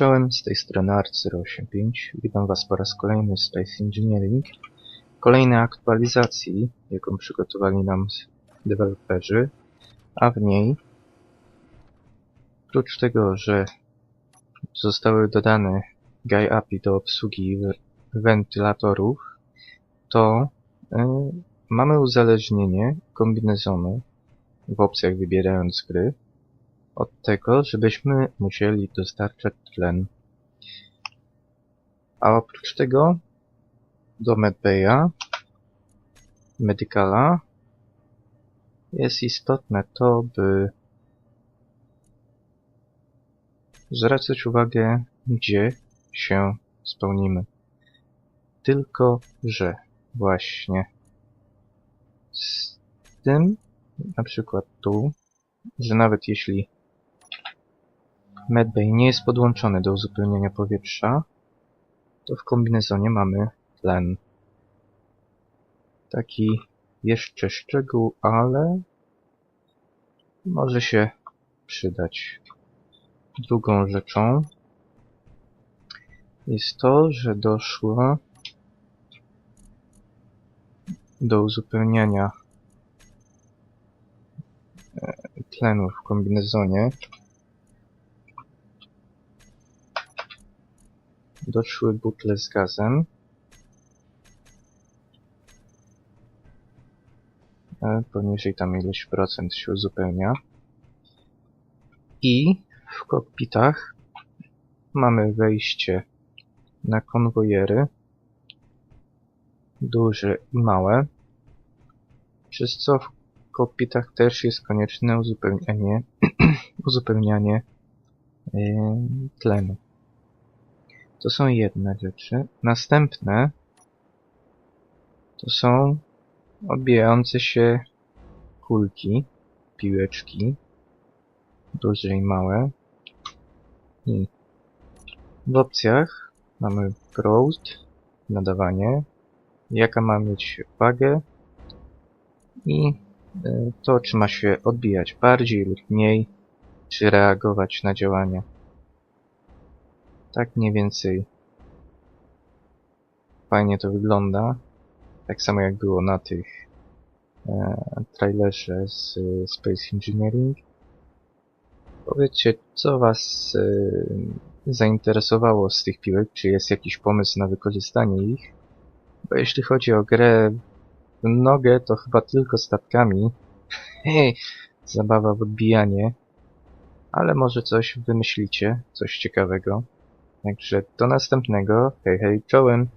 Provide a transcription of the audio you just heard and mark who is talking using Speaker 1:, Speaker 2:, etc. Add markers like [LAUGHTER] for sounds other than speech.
Speaker 1: Czołem, z tej strony Arc085. Witam Was po raz kolejny w Space Engineering. Kolejnej aktualizacji, jaką przygotowali nam deweloperzy, a w niej, oprócz tego, że zostały dodane GUI API do obsługi wentylatorów, to y, mamy uzależnienie kombinezonu w opcjach wybierając gry od tego, żebyśmy musieli dostarczać tlen. A oprócz tego do medbaya, medicala jest istotne to, by zwracać uwagę, gdzie się spełnimy. Tylko, że właśnie z tym, na przykład tu, że nawet jeśli medbay nie jest podłączony do uzupełniania powietrza, to w kombinezonie mamy tlen. Taki jeszcze szczegół, ale może się przydać. Drugą rzeczą jest to, że doszło do uzupełniania e, tlenu w kombinezonie doszły butle z gazem. E, poniżej tam ileś procent się uzupełnia. I w kokpitach mamy wejście na konwojery, duże i małe, przez co w kokpitach też jest konieczne uzupełnianie, [CLEARS THROAT] uzupełnianie yy, tlenu. To są jedne rzeczy. Następne to są odbijające się kulki, piłeczki, duże i małe. I w opcjach mamy growth, nadawanie, jaka ma mieć wagę i e, to, czy ma się odbijać bardziej lub mniej, czy reagować na działania. Tak mniej więcej fajnie to wygląda. Tak samo jak było na tych e, trailerze z e, Space Engineering. Powiedzcie, co Was e, zainteresowało z tych piłek? Czy jest jakiś pomysł na wykorzystanie ich? Bo jeśli chodzi o grę w nogę, to chyba tylko statkami. Zabawa w odbijanie. Ale może coś wymyślicie, coś ciekawego. Także do następnego. Hej, hej, czołem!